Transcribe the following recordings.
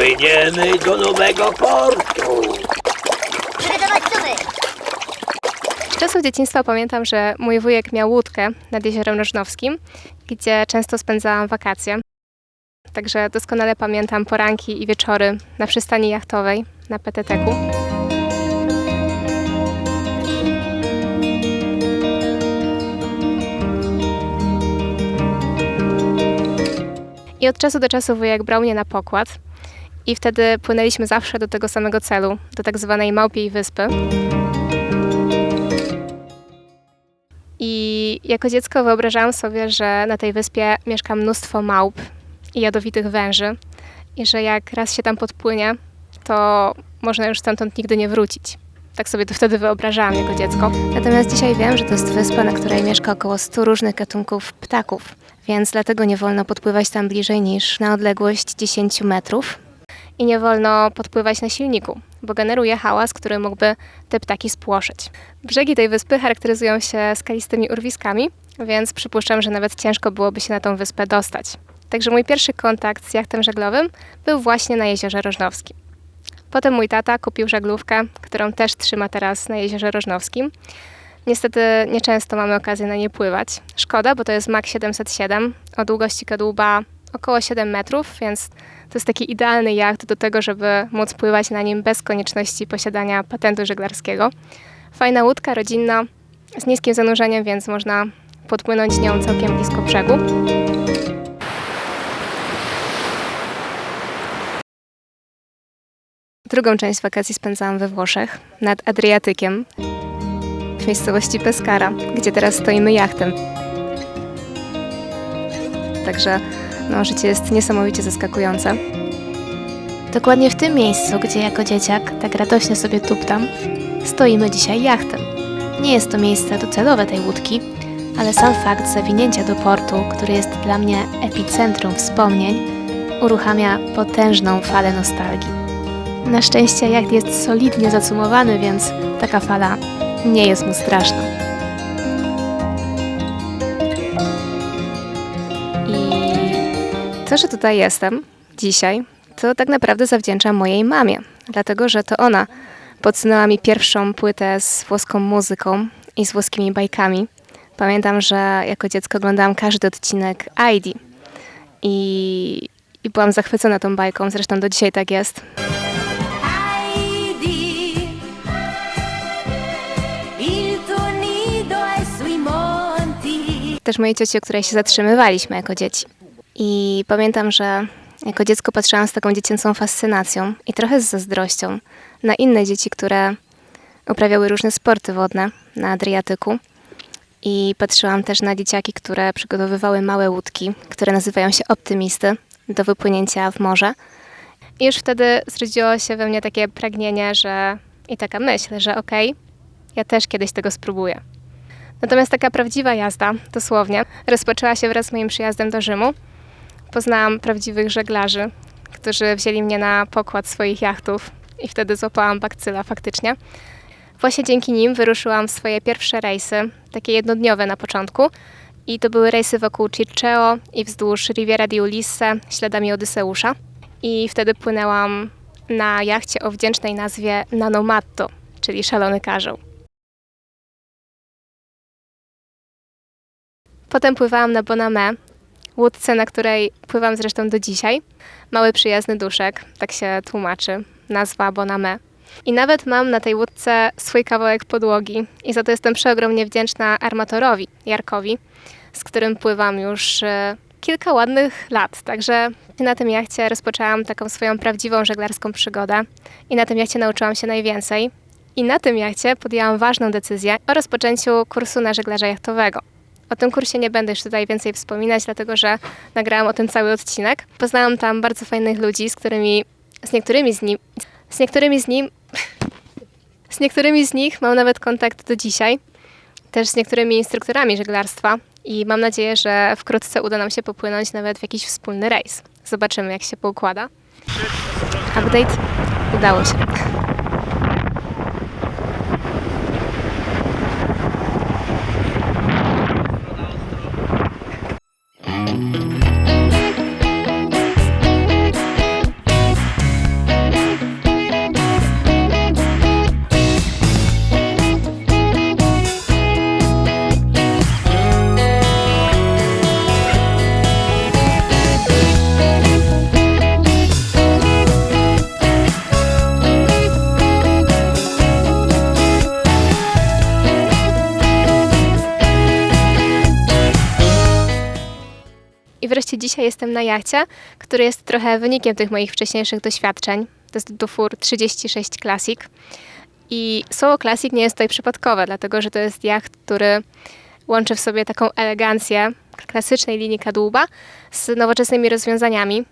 Płyniemy do nowego portu. Z czasów dzieciństwa pamiętam, że mój wujek miał łódkę nad jeziorem Rożnowskim, gdzie często spędzałam wakacje. Także doskonale pamiętam poranki i wieczory na przystani jachtowej na PTT-ku. I od czasu do czasu wujek brał mnie na pokład i wtedy płynęliśmy zawsze do tego samego celu, do tak zwanej Małpiej Wyspy. I jako dziecko wyobrażałam sobie, że na tej wyspie mieszka mnóstwo małp i jadowitych węży i że jak raz się tam podpłynie, to można już stamtąd nigdy nie wrócić. Tak sobie to wtedy wyobrażałam jako dziecko. Natomiast dzisiaj wiem, że to jest wyspa, na której mieszka około 100 różnych gatunków ptaków, więc dlatego nie wolno podpływać tam bliżej niż na odległość 10 metrów. I nie wolno podpływać na silniku, bo generuje hałas, który mógłby te ptaki spłoszyć. Brzegi tej wyspy charakteryzują się skalistymi urwiskami, więc przypuszczam, że nawet ciężko byłoby się na tą wyspę dostać. Także mój pierwszy kontakt z jachtem żaglowym był właśnie na jeziorze Rożnowskim. Potem mój tata kupił żaglówkę, którą też trzyma teraz na jeziorze Rożnowskim. Niestety nieczęsto mamy okazję na nie pływać. Szkoda, bo to jest Mach 707 o długości kadłuba około 7 metrów, więc to jest taki idealny jacht do tego, żeby móc pływać na nim bez konieczności posiadania patentu żeglarskiego. Fajna łódka rodzinna z niskim zanurzeniem, więc można podpłynąć nią całkiem blisko brzegu. Drugą część wakacji spędzałam we Włoszech, nad Adriatykiem, w miejscowości Pescara, gdzie teraz stoimy jachtem. Także no, życie jest niesamowicie zaskakujące. Dokładnie w tym miejscu, gdzie jako dzieciak tak radośnie sobie tuptam, stoimy dzisiaj jachtem. Nie jest to miejsce docelowe tej łódki, ale sam fakt zawinięcia do portu, który jest dla mnie epicentrum wspomnień, uruchamia potężną falę nostalgii. Na szczęście jacht jest solidnie zacumowany, więc taka fala nie jest mu straszna. To, że tutaj jestem dzisiaj, to tak naprawdę zawdzięczam mojej mamie, dlatego że to ona podsunęła mi pierwszą płytę z włoską muzyką i z włoskimi bajkami. Pamiętam, że jako dziecko oglądałam każdy odcinek ID i, i byłam zachwycona tą bajką, zresztą do dzisiaj tak jest. Też mojej cioci, o której się zatrzymywaliśmy jako dzieci. I pamiętam, że jako dziecko patrzyłam z taką dziecięcą fascynacją i trochę z zazdrością na inne dzieci, które uprawiały różne sporty wodne na Adriatyku. I patrzyłam też na dzieciaki, które przygotowywały małe łódki, które nazywają się optymisty, do wypłynięcia w morze. I już wtedy zrodziło się we mnie takie pragnienie, że i taka myśl, że okej, ja też kiedyś tego spróbuję. Natomiast taka prawdziwa jazda, dosłownie, rozpoczęła się wraz z moim przyjazdem do Rzymu. Poznałam prawdziwych żeglarzy, którzy wzięli mnie na pokład swoich jachtów i wtedy złapałam bakcyla faktycznie. Właśnie dzięki nim wyruszyłam w swoje pierwsze rejsy, takie jednodniowe na początku. I to były rejsy wokół Circeo i wzdłuż Riviera di Ulisse, śladami Odyseusza. I wtedy płynęłam na jachcie o wdzięcznej nazwie Nanomatto, czyli szalony karzeł. Potem pływałam na Bonamé, łódce, na której pływam zresztą do dzisiaj. Mały przyjazny duszek, tak się tłumaczy, nazwa Bonamé. I nawet mam na tej łódce swój kawałek podłogi i za to jestem przeogromnie wdzięczna armatorowi, Jarkowi, z którym pływam już e, kilka ładnych lat. Także na tym jachcie rozpoczęłam taką swoją prawdziwą żeglarską przygodę i na tym jachcie nauczyłam się najwięcej. I na tym jachcie podjęłam ważną decyzję o rozpoczęciu kursu na żeglarza jachtowego. O tym kursie nie będę już tutaj więcej wspominać, dlatego że nagrałam o tym cały odcinek. Poznałam tam bardzo fajnych ludzi, z którymi, z niektórymi z nim, z niektórymi z nim, z niektórymi z nich mam nawet kontakt do dzisiaj. Też z niektórymi instruktorami żeglarstwa i mam nadzieję, że wkrótce uda nam się popłynąć nawet w jakiś wspólny rejs. Zobaczymy, jak się poukłada. Update udało się. Thank you. Wreszcie dzisiaj jestem na jachcie, który jest trochę wynikiem tych moich wcześniejszych doświadczeń. To jest Dufour 36 Classic. I słowo Classic nie jest tutaj przypadkowe, dlatego że to jest jacht, który łączy w sobie taką elegancję klasycznej linii kadłuba z nowoczesnymi rozwiązaniami.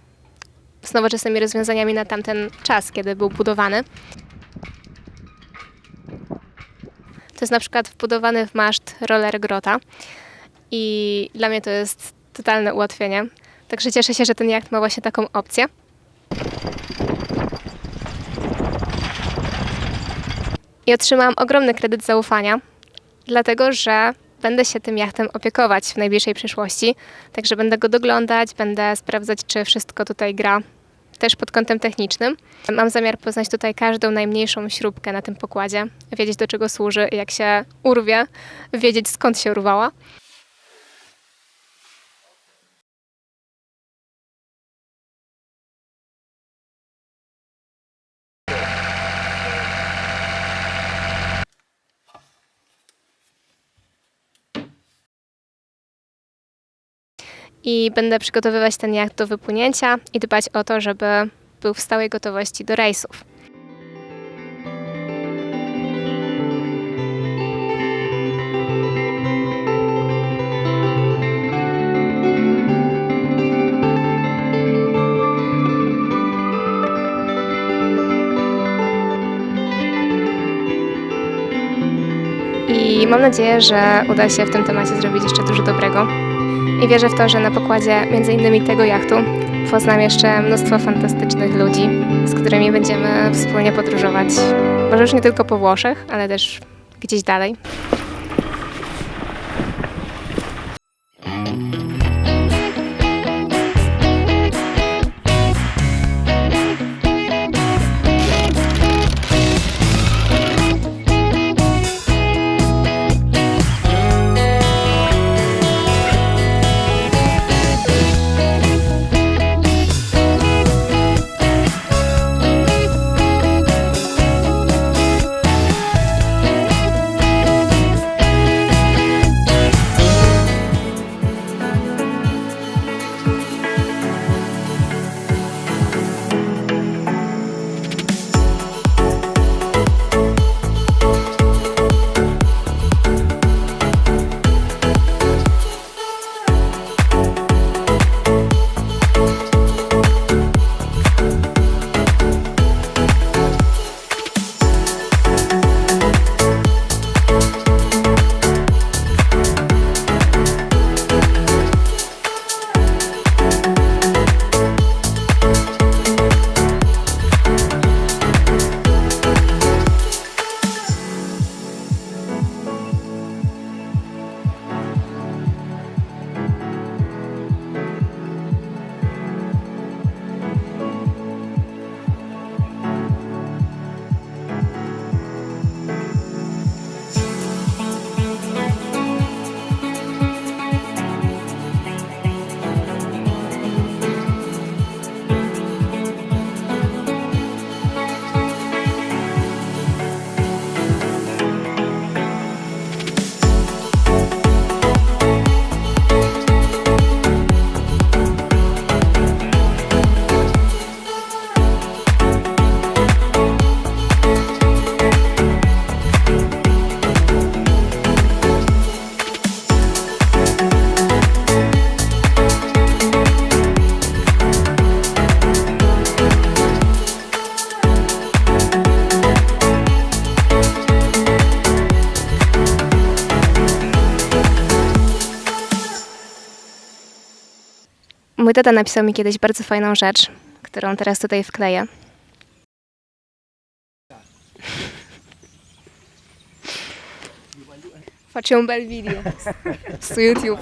Z nowoczesnymi rozwiązaniami na tamten czas, kiedy był budowany. To jest na przykład wbudowany w maszt roller grota i dla mnie to jest totalne ułatwienie. Także cieszę się, że ten jacht ma właśnie taką opcję. I otrzymałam ogromny kredyt zaufania, dlatego że będę się tym jachtem opiekować w najbliższej przyszłości. Także będę go doglądać, będę sprawdzać, czy wszystko tutaj gra też pod kątem technicznym. Mam zamiar poznać tutaj każdą najmniejszą śrubkę na tym pokładzie, wiedzieć do czego służy, jak się urwie, wiedzieć skąd się urwała. I będę przygotowywać ten jacht do wypłynięcia i dbać o to, żeby był w stałej gotowości do rejsów. Mam nadzieję, że uda się w tym temacie zrobić jeszcze dużo dobrego. I wierzę w to, że na pokładzie między innymi tego jachtu poznam jeszcze mnóstwo fantastycznych ludzi, z którymi będziemy wspólnie podróżować. Może już nie tylko po Włoszech, ale też gdzieś dalej. Mój tata napisał mi kiedyś bardzo fajną rzecz, którą teraz tutaj wkleję. Faccio un bel video su YouTube.